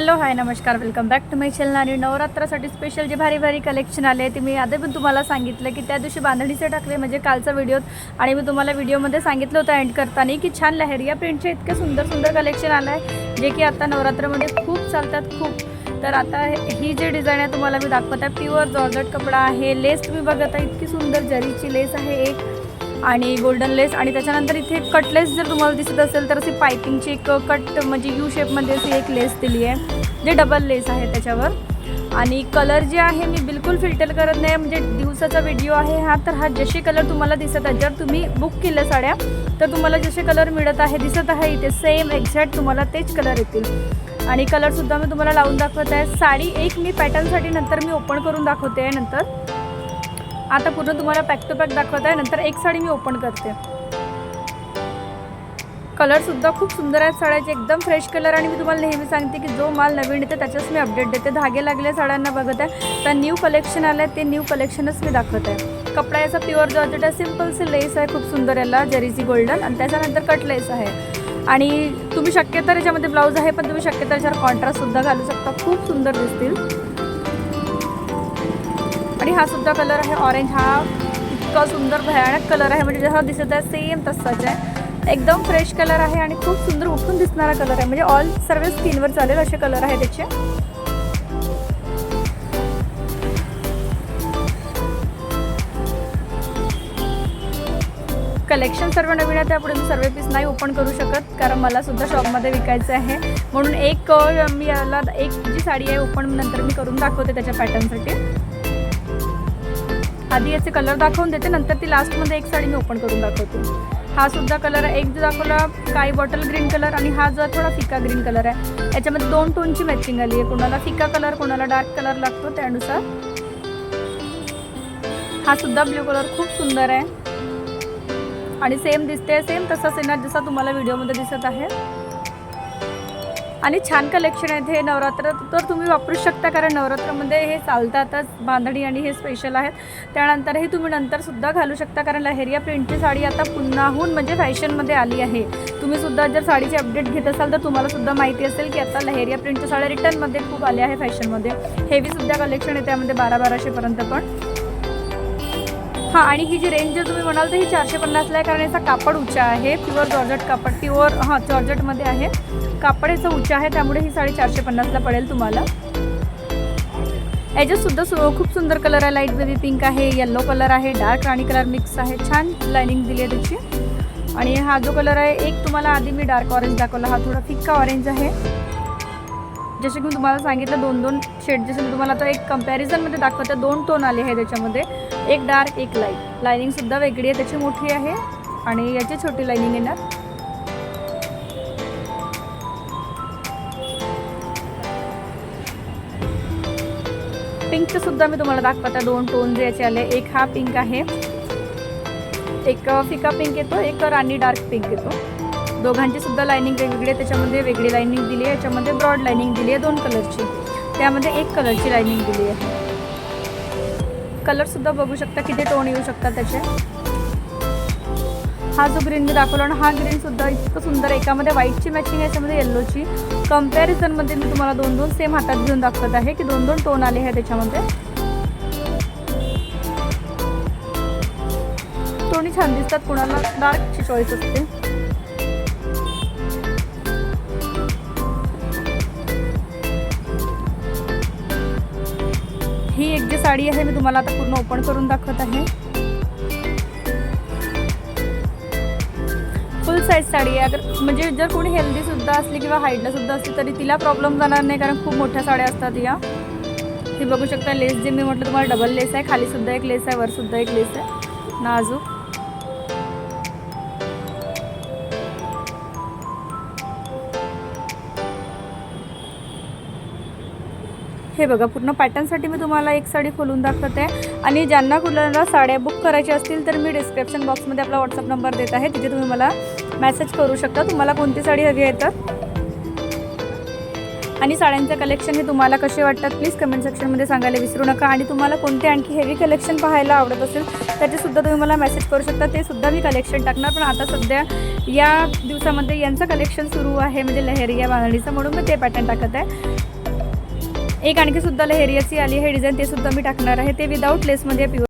Hello hi नमस्कार. Welcome back to my channel आणि नवरात्रासाठी स्पेशल जे भारी भारी कलेक्शन आले ते मी आधी पण तुम्हाला सांगितलं की त्या दिवशी बांधणीचे टाकले म्हणजे कालचा व्हिडिओत आणि मी तुम्हाला व्हिडिओमध्ये सांगितलं होतं एंड करताना की छान लहरिया प्रिंटचे इतके सुंदर सुंदर कलेक्शन आलं आहे जे की आता नवरात्रामध्ये खूप चालतात खूप. तर आता ही जी डिझाईन आहे तुम्हाला मी दाखवत आहे. प्युअर जॉर्जट कपडा आहे लेस तुम्ही बघत आहे इतकी सुंदर जरीची लेस आहे एक. आणि गोल्डन लेस आणि त्याच्यानंतर इथे कट लेस जर तुम्हाला दिसत असेल तर अशी पायपिंगची एक कट म्हणजे यू शेपमध्ये अशी एक लेस दिली आहे जे डबल लेस आहे त्याच्यावर. आणि कलर जे आहे मी बिलकुल फिल्टर करत नाही म्हणजे दिवसाचा व्हिडिओ आहे हा तर हा जसे कलर तुम्हाला दिसत आहे जर तुम्ही बुक केलं साड्या तर तुम्हाला जसे कलर मिळत आहे दिसत आहे इथे सेम एक्झॅक्ट तुम्हाला तेच कलर येतील. आणि कलरसुद्धा मी तुम्हाला लावून दाखवत आहे. साडी एक मी पॅटर्नसाठी नंतर मी ओपन करून दाखवते आहे नंतर. आता पूर्ण तुम्हाला पॅक टू पॅक दाखवत आहे. नंतर एक साडी मी ओपन करते. कलरसुद्धा खूप सुंदर आहेत साड्याचे. एकदम फ्रेश कलर आणि मी तुम्हाला नेहमी सांगते की जो माल नवीन येते त्याच्याच मी अपडेट देते. धागे लागले साड्यांना बघत आहे. तर न्यू कलेक्शन आलं आहे ते न्यू कलेक्शनच मी दाखवत आहे. कपडा याचा प्युअर जॉर्जेट आहे. सिम्पलसे लेस आहे. खूप सुंदर याला. जरीजी गोल्डन आणि त्याच्यानंतर कट लेस आहे. आणि तुम्ही शक्यतो याच्यामध्ये ब्लाऊज आहे पण तुम्ही शक्यतो याच्यावर कॉन्ट्रास्टसुद्धा घालू शकता. खूप सुंदर दिसतील. आणि हा सुद्धा कलर आहे ऑरेंज हा इतका सुंदर भयानक कलर आहे. म्हणजे जसा दिसत आहे सेम तसाच आहे. एकदम फ्रेश कलर आहे आणि खूप सुंदर उठून दिसणारा कलर आहे. म्हणजे ऑल सर्व स्किनवर चालेल असे कलर आहे त्याचे. कलेक्शन सर्व नवीन आहे त्यापुढे मी सर्व पीस नाही ओपन करू शकत कारण मला सुद्धा शॉपमध्ये विकायचं आहे. म्हणून एक मी याला एक जी साडी आहे ओपन नंतर मी करून दाखवते त्याच्या पॅटर्नसाठी आधी याचे कलर दाखवून देते नंतर ती लास्टमध्ये एक साडी मी ओपन करून दाखवते. हा सुद्धा कलर आहे. एक जो दाखवला काही बॉटल ग्रीन कलर आणि हा जो थोडा फिका ग्रीन कलर आहे. याच्यामध्ये दोन टोनची मॅचिंग आली आहे. कोणाला फिका कलर कोणाला डार्क कलर लागतो त्यानुसार. हा सुद्धा ब्ल्यू कलर खूप सुंदर आहे. आणि सेम दिसते सेम तसाच येणार जसा तुम्हाला व्हिडिओमध्ये दिसत आहे. आणि छान कलेक्शन आहेत हे नवरात्र तर तुम्ही वापरू शकता कारण नवरात्रामध्ये हे चालतातच बांधणी आणि हे स्पेशल आहेत. त्यानंतरही तुम्ही नंतरसुद्धा घालू शकता कारण लहेरिया प्रिंटची साडी आता पुन्हाहून म्हणजे फॅशनमध्ये आली आहे. तुम्ही सुद्धा जर साडीची अपडेट घेत असाल तर तुम्हाला सुद्धा माहिती असेल की आता लहेरिया प्रिंटच्या साड्या रिटर्नमध्ये खूप आल्या आहे फॅशनमध्ये हेवीसुद्धा कलेक्शन आहे त्यामध्ये बारा बाराशेपर्यंत पण. हां आणि ही जी रेंज जर तुम्ही म्हणाल तर ही चारशे पन्नासला आहे कारण याचा कापड उच्चा आहे. प्युअर जॉर्जट कापड प्युअर हां जॉर्जटमध्ये आहे. कापड याचं उच्च आहे त्यामुळे ही साडी चारशे पन्नासला पडेल तुम्हाला. याच्यातसुद्धा सु खूप सुंदर कलर आहे. लाइट बेबी पिंक आहे येल्लो कलर आहे डार्क राणी कलर मिक्स आहे. छान लायनिंग दिली आहे त्याची. आणि हा जो कलर आहे एक तुम्हाला आधी मी डार्क ऑरेंज दाखवला. हा थोडा फिक्का ऑरेंज आहे. जसे की मी तुम्हाला सांगितलं दोन दोन शेड जसे मी तुम्हाला आता एक कम्पॅरिझनमध्ये दाखवते दोन टोन आले आहे त्याच्यामध्ये एक डार्क एक लाइट लायनिंगसुद्धा वेगळी आहे त्याची मोठी आहे आणि याची छोटी लायनिंग येणार. पिंकचंसुद्धा मी तुम्हाला दाखवते दोन टोन जे याचे आले. एक हा पिंक आहे. एक फिका पिंक येतो एक राणी डार्क पिंक येतो. दोघांची सुद्धा लायनिंग वेगवेगळी आहे. त्याच्यामध्ये वेगळी लायनिंग दिली आहे. याच्यामध्ये ब्रॉड लायनिंग दिली आहे दोन कलरची त्यामध्ये एक कलरची लायनिंग दिली आहे. कलरसुद्धा बघू शकता किती टोन येऊ शकतात त्याचे. हा जो ग्रीन मी दाखवला आणि हा ग्रीनसुद्धा इतकं सुंदर एकामध्ये व्हाईटची मॅचिंग याच्यामध्ये येल्लोची कम्पॅरिझनमध्ये मी तुम्हाला दोन दोन सेम हातात घेऊन दाखवत आहे की दोन दोन टोन आले आहे त्याच्यामध्ये. टोनी छान दिसतात. कुणाला डार्कची चॉईस असते. साडी आहे मी तुम्हाला आता पूर्ण ओपन करून दाखवत आहे. फुल साईज साडी आहे. अगर म्हणजे जर कोणी हेल्दी सुद्धा असली किंवा हाईटला सुद्धा असली तरी तिला प्रॉब्लेम जाणार नाही कारण खूप मोठ्या साड्या असतात या. ती बघू शकता लेस जे मी म्हटलं तुम्हाला डबल लेस आहे. खाली सुद्धा एक लेस आहे वर सुद्धा एक लेस आहे. नाजूक हे बघा पूर्ण पॅटर्नसाठी मी तुम्हाला एक साडी खोलून दाखवते. आणि ज्यांना कुणाला साड्या बुक करायच्या असतील तर मी डिस्क्रिप्शन बॉक्समध्ये आपला व्हॉट्सअप नंबर देत आहे. तिथे तुम्ही मला मेसेज करू शकता. तुम्हाला कोणती साडी हवी आहे तर? आणि साड्यांचं कलेक्शन हे तुम्हाला कसे वाटतात प्लीज कमेंट सेक्शनमध्ये सांगायला विसरू नका. आणि तुम्हाला कोणते आणखी हेवी कलेक्शन पाहायला आवडत असेल त्याचेसुद्धा तुम्ही मला मेसेज करू शकता. ते सुद्धा मी कलेक्शन टाकणार. पण आता सध्या या दिवसामध्ये यांचं कलेक्शन सुरू आहे म्हणजे लहेरिया बांधणीचं. म्हणून मी ते पॅटर्न टाकत आहे. एक आणखी सुद्धा लहेरियाची आली हे डिझाईन ते सुद्धा मी टाकणार आहे. ते विदाऊट लेसमध्ये पिव